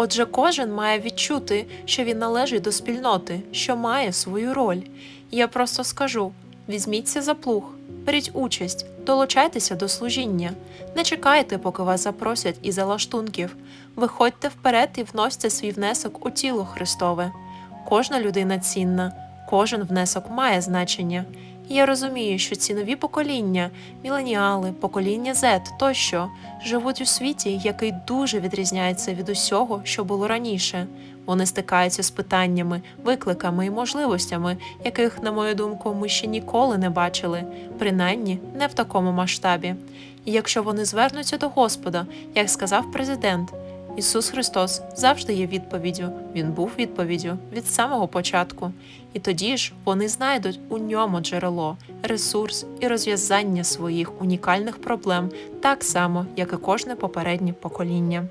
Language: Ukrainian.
Отже, кожен має відчути, що він належить до спільноти, що має свою роль. Я просто скажу: візьміться за плуг, беріть участь, долучайтеся до служіння. Не чекайте, поки вас запросять із лаштунків. Виходьте вперед і вносьте свій внесок у тіло Христове. Кожна людина цінна, кожен внесок має значення. І я розумію, що ці нові покоління, міленіали, покоління Z тощо живуть у світі, який дуже відрізняється від усього, що було раніше. Вони стикаються з питаннями, викликами і можливостями, яких, на мою думку, ми ще ніколи не бачили, принаймні не в такому масштабі. І якщо вони звернуться до Господа, як сказав президент, Ісус Христос завжди є відповіддю. Він був відповіддю від самого початку. І тоді ж вони знайдуть у ньому джерело, ресурс і розв'язання своїх унікальних проблем так само, як і кожне попереднє покоління.